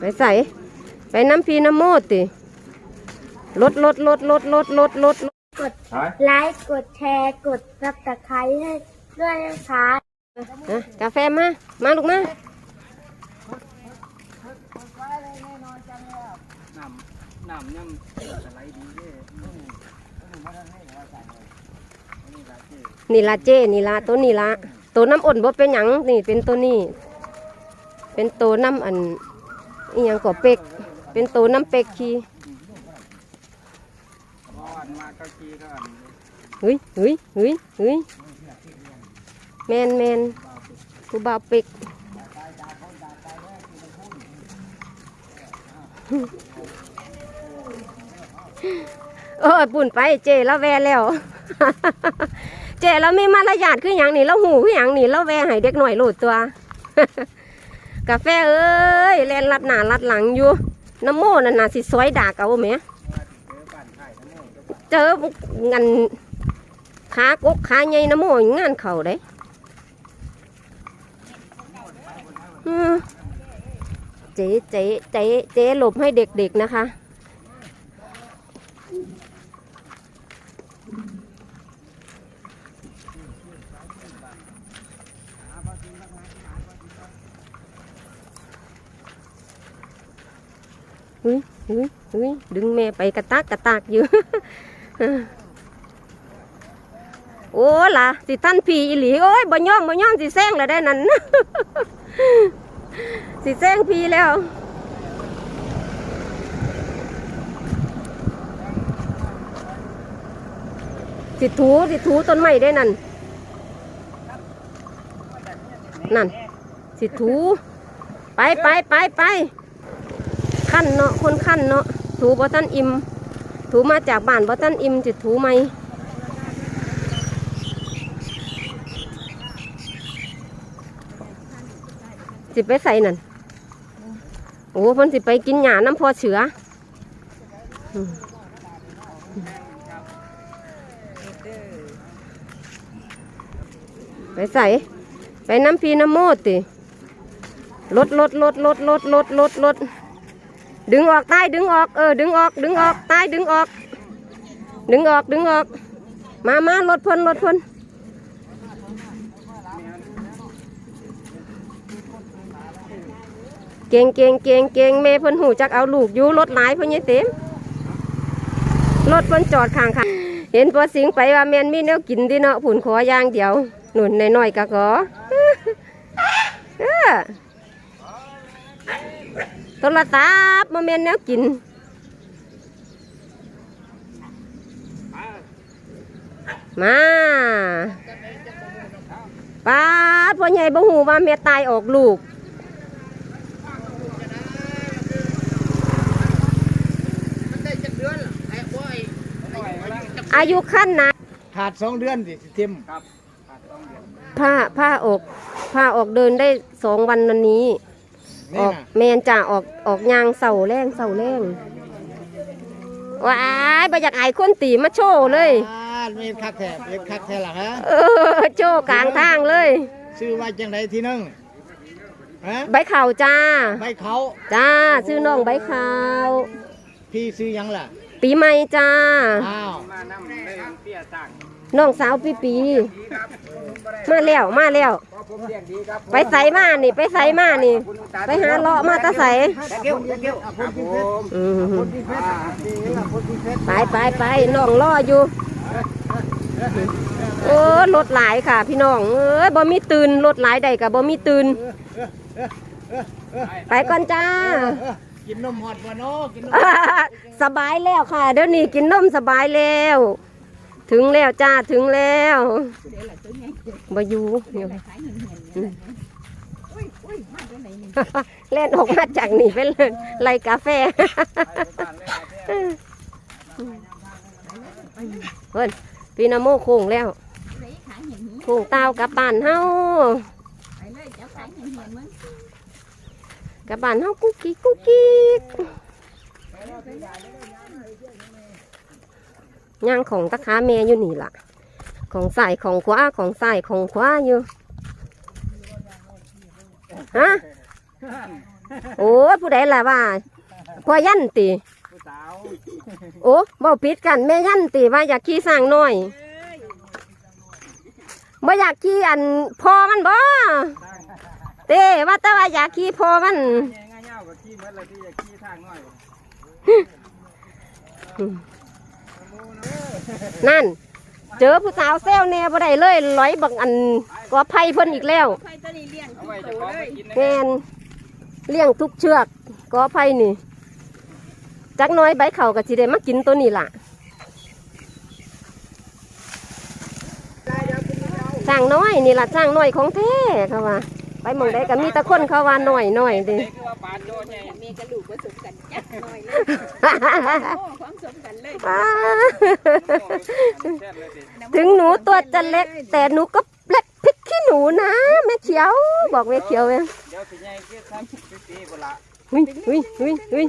ไปใส่ไปน้ำพีน้ำโมดติลดลดลดลดลดลดลดกดไลค์กดแชร์กดซับสไครต์ให้ด้วยนะคะอะกาแฟมา มาลูกมาน้ำน้ำยังอะไรดีเด้นี่ละเจ้นี่ละเจนี่ละตัวนี่ละตัวน้ำอ่นบ่เป็นหยังนี่เป็นตัวนี้ เป็นตัวน้ำอัน อีหยังก็เป็ก เป็นตัวน้ำเป็กขี้เฮ้ยเฮ้ยเฮ้ยเฮ้ยแมนแมนกูบ่าวเป็กเออปุ่นไปเจแล้วแวแล้ว เจแล้วมีมารยาทคืออย่างนี่แล้วหูคืออย่างนี่แล้วแวให้เด็กหน่อยโหลดตัว กาแฟเอ้ยแลนลัดหน้าลัดหลังอยู่น้ำโม่นั่นน่ะสิสวยดากเอาไหมเจอบ้านไข่ทั้งหมดเจองันขากกขาใหญ่น้ำโม่งานเขาได้เจ๊เจ๊เจ๊เจ๊หลบให้เด็กๆนะคะ อุ้ยอุ้ยอุ้ยดึงแม่ไปกระตากกระตากอยู่โอ้ล่ะสิท่านผีอีหลีโอ้ยบ่ย่องบ่ย่องสิแซงแล้วได้นั่นสิแซงผีแล้วสิถูสิถูต้นไม้ได้นั่นนั่นสิถูไปไปไปไป ขั้นเนาะคนขั้นเนาะถูบ่ท่านอิ่มถูมาจากบ้านบ่ท่านอิ่มสิถูไหมสิไปใส่นั่นโอ้พิ่นสิไปกินหญ้าน้ำพอเสืออืมไปใส่ไปน้ำพีน้ำโมดติลดลดลดลดลดลดลดลด ดึงออกใต้ดึงออก เออ ดึงออก ดึงออกใต้ดึงออก ดึงออกดึงออก มามาลดพ่นลดพ่นเก่งเก่งเก่งเก่งแม่เพิ่นหูจักเอาลูกยูรถหลายพ่นยังเต็มรถพ่นจอดข้างค่ะเห็นพอสิงไปว่าแมนมีแนวกินที่เนาะผุนขอย่างเดียวหนุนน้อยๆก็ขอเออ โทรศัพท์มาแม่นแนวกินมาป้าดพ่อใหญ่บ่หูว่าแม่ตายออกลูกอายุขั้นนะขาดสองเดือนสิทิมครับขาดต้องเดือนผ้าผ้าออกผ้าออกเดินได้สองวันวันนี้ อนี่อกนะแมนจ่าออกออกยางเสาแรงเสาแรงว้ายบอยากอายคนตีมาโชว์เลยอ่ามีคักแถบมีคักแถบหรอฮะเออโชว์กลางทางเลย ชื่อว่าจังไดที่นึงฮะใบข่าวจ้า ใบเขาจ้าชื่อน้องใบข่าวพี่ซื้อหยังล่ะ ปีใหม่จ้าอ้าวมานั่งได้เปี้ยต่าง น้องสาวปีปี มาแล้วมาแล้วพอผมเรียกดีครับไปใส่มานี่ ไปใส่มานี่ ไปหาเลาะมาตาใสตะเกียวตะเกียวครับผมอืมคนที่เพชรดีล่ะคนที่เพชรไปไปไปน้องรออยู่โอ้รถหลายค่ะ พี่น้อง เอ้ยบ่มีตื่นรถหลายใดกับบ่มีตื่นไปก่อนจ้าเออกินนมหอดบ่เนาะกินนมสบายแล้วค่ะ เดี๋ยวนี้กินนมสบายแล้ว ถึงแล้วจ้าถึงแล้วบ่อยู่อยู่อืมเล่นออกมาจากนี่ไปเลยไล่กาแฟเพิ่นพี่นาโมโค้งแล้วโค้งเตากลับบ้านเฮากลับบ้านเฮากุ๊กกิ๊กกุ๊กกิ๊ก ย่างของตะขาแม่อยู่นี่ล่ะ ของใส่ของขวาของใส่ของขวาอยู่ฮะโอ้ยผู้ใดล่ะว่าพ่อยันติผู้สาวโอ้บ่ปิดกันแม่ยันติว่าอยากขี่สร้างน้อยบ่อยากขี่อันพอมันบ่เต้ว่าแต่ว่าอยากขี่พอมันแง่ง่ายเงากับขี้เมื่อไรที่จะขี้ทางน้อย นั่น เจอผู้สาวเซลแน่บ่ได้เลยร้อยบักอันก็ไผ่เพิ่นอีกแล้วเอาไว้จะของไปกินแมนเลี้ยงทุกเชือกก็ไผ่นี่ จักหน้อยใบเขาก็สิได้มากินตัวนี้ล่ะสร้างน้อยนี่ล่ะสร้างน้อยของแท้เขาว่า ไปหมองใดก็มีแตะคนเขาว่าน้อยน้อยเดิ เด็กคือว่าปานโยนไงเมกระดูกผสมกันยักหน่อยเลยโอ้ความสมกันเลยแซ่บเลยสิถึงหนูตัวจะเล็ก แต่หนูก็เล็กพริกขี้หนูนะแม่เขียว บอกแม่เขียวเองเดี๋ยวสิใหญ่เกิดทำสิบปีกว่าละเฮ้ยเฮ้ยเฮ้ยเฮ้ย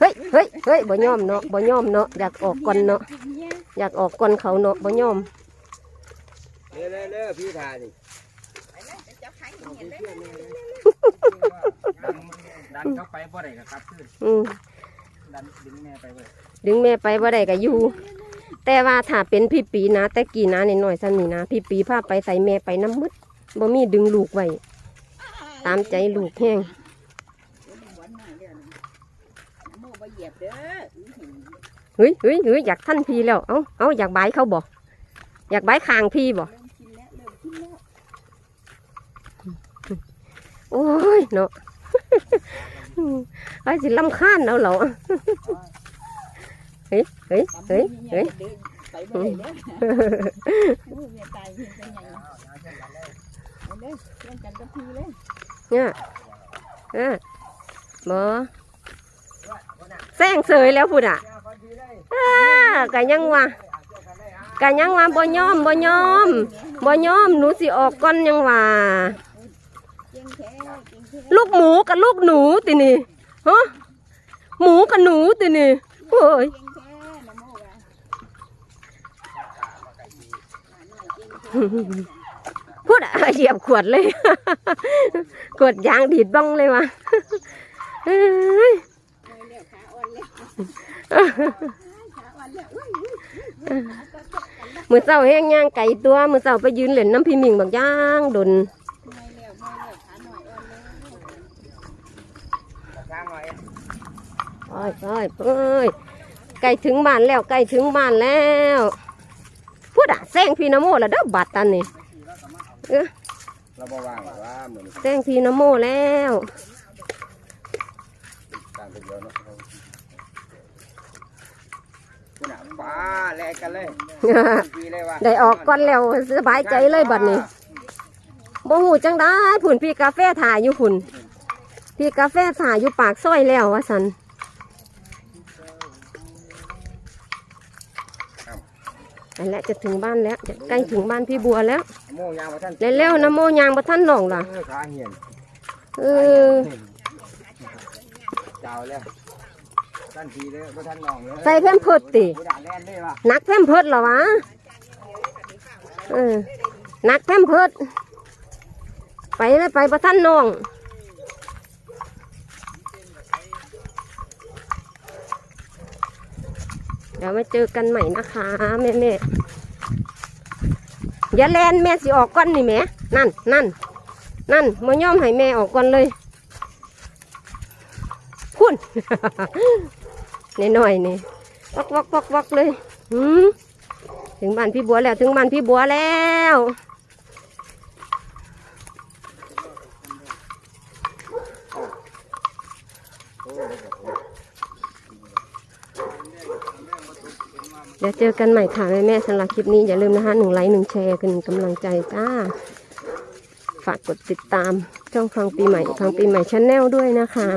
เฮ้ยเฮ้ยเฮ้ยบ่ยอมเนาะบ่ยอมเนาะอยากออกก่อนเนาะอยากออกก่อนเขาเนาะบ่ยอมเร็วเร็วเร็วพี่ทาดิ ดันเข้าไปบ่ได้ก็ครับขึ้นอืมดันดึงแม่ไปเลยดึงแม่ไปบ่ได้ก็อยู่ แต่ว่าถ้าเป็นพี่ปีนะ แต่กี่นะน้อยๆซ้ำนี่นะพี่ปีพาไปใส่แม่ไปน้ำมืดบ่มีดึงลูกไว้ตามใจลูกแห้งโมบเหยียบเด้อเฮ้ยเฮ้ยเฮ้ยอยากท่านพี่แล้ว เอ้าเอ้าอยากบายเขาบ่อยากบายคางพี่บ่เริ่มกินแล้วเริ่มกินแล้วโอ้ยเนาะ ไอ้สิลำคาญเอาเหรอเฮ้ยเฮ้ยเฮ้ยเฮ้ยเด้อโอ้ยแม่ตายเห็นเป็นยังเอาเลยเล่นกันกับพี่เลยเนี่ยเออบ่แซงเสยแล้วพุ่นอะอ่ากะยังว่ากะยังว่าบ่ยอมบ่ยอมบ่ยอมหนูสิออกก่อนยังว่า ลูกหมูกับลูกหนูตินี่ฮะหมูกับหนูตินี่โอ้ยเก่งแท้นะโมว่าพูดอะเหยียบขวดเลยขวดยางดีดบ้องเลยว่ะเอ้ยน้อนแล้วขาวอุ้ยอุ้ยมือเศร้าแห้งย่างไก่ตัวมือเศร้าไปยืนเหล่นน้ำพี่มิงบางย่างดน น้อยแล้วน้อยแล้วขาหน่อยอ่อนแล้ว ทางหน่อย โอ้ยโอ้ยโอ้ยไก่ถึงบ้านแล้วไก่ถึงบ้านแล้วพูดอะแซงพี่นโมแล้วเด้อบัดตันนี่เราบ่ว่างว่าเหมือนแซงพี่นโมแล้วต่างกันเยอะเนาะคุณอะป้าแลกกันเลยดีเลยว่ะได้ออกก่อนแล้วสบายใจเลยบัดนี้บ่หูจังได้ผุ่นพี่กาแฟถ่ายอยู่ผุ่น พี่กาแฟถ่ายอยู่ปากซอยแล้วว่าสันนั่นแหละจะถึงบ้านแล้วจะใกล้ถึงบ้านพี่บัวแล้วโม่ยางมาท่านเร็วๆนะโมยางบ่ท่านน้องล่ะเออขาเหียนเออเจ้าเลยท่านทีเลยบ่ท่านน้องเลยใส่แพมเพิดติผู้ด่าแล่นได้ว่ะนักแพมเพิดเหรอวะเออนักแพมเพิดไปเลยไปบ่ท่านน้อง เดี๋ยวมาเจอกันใหม่นะคะแม่แม่อย่าแลนแม่สิออกก่อนนี่แม่นั่นนั่นนั่นมาย่อมให้แม่ออกก่อนเลยพุ่นหน่อยๆนี่วักวักวักวักเลยหืมถึงบ้านพี่บัวแล้ว ถึงบ้านพี่บัวแล้ว เดี๋ยวเจอกันใหม่ค่ะแม่แม่สำหรับคลิปนี้อย่าลืมนะคะหนึ่งไลค์หนึ่งแชร์เป็นกำลังใจจ้า ฝากกดติดตามช่องฟังปีใหม่ฟังปีใหม่ชาแนลด้วยนะคะ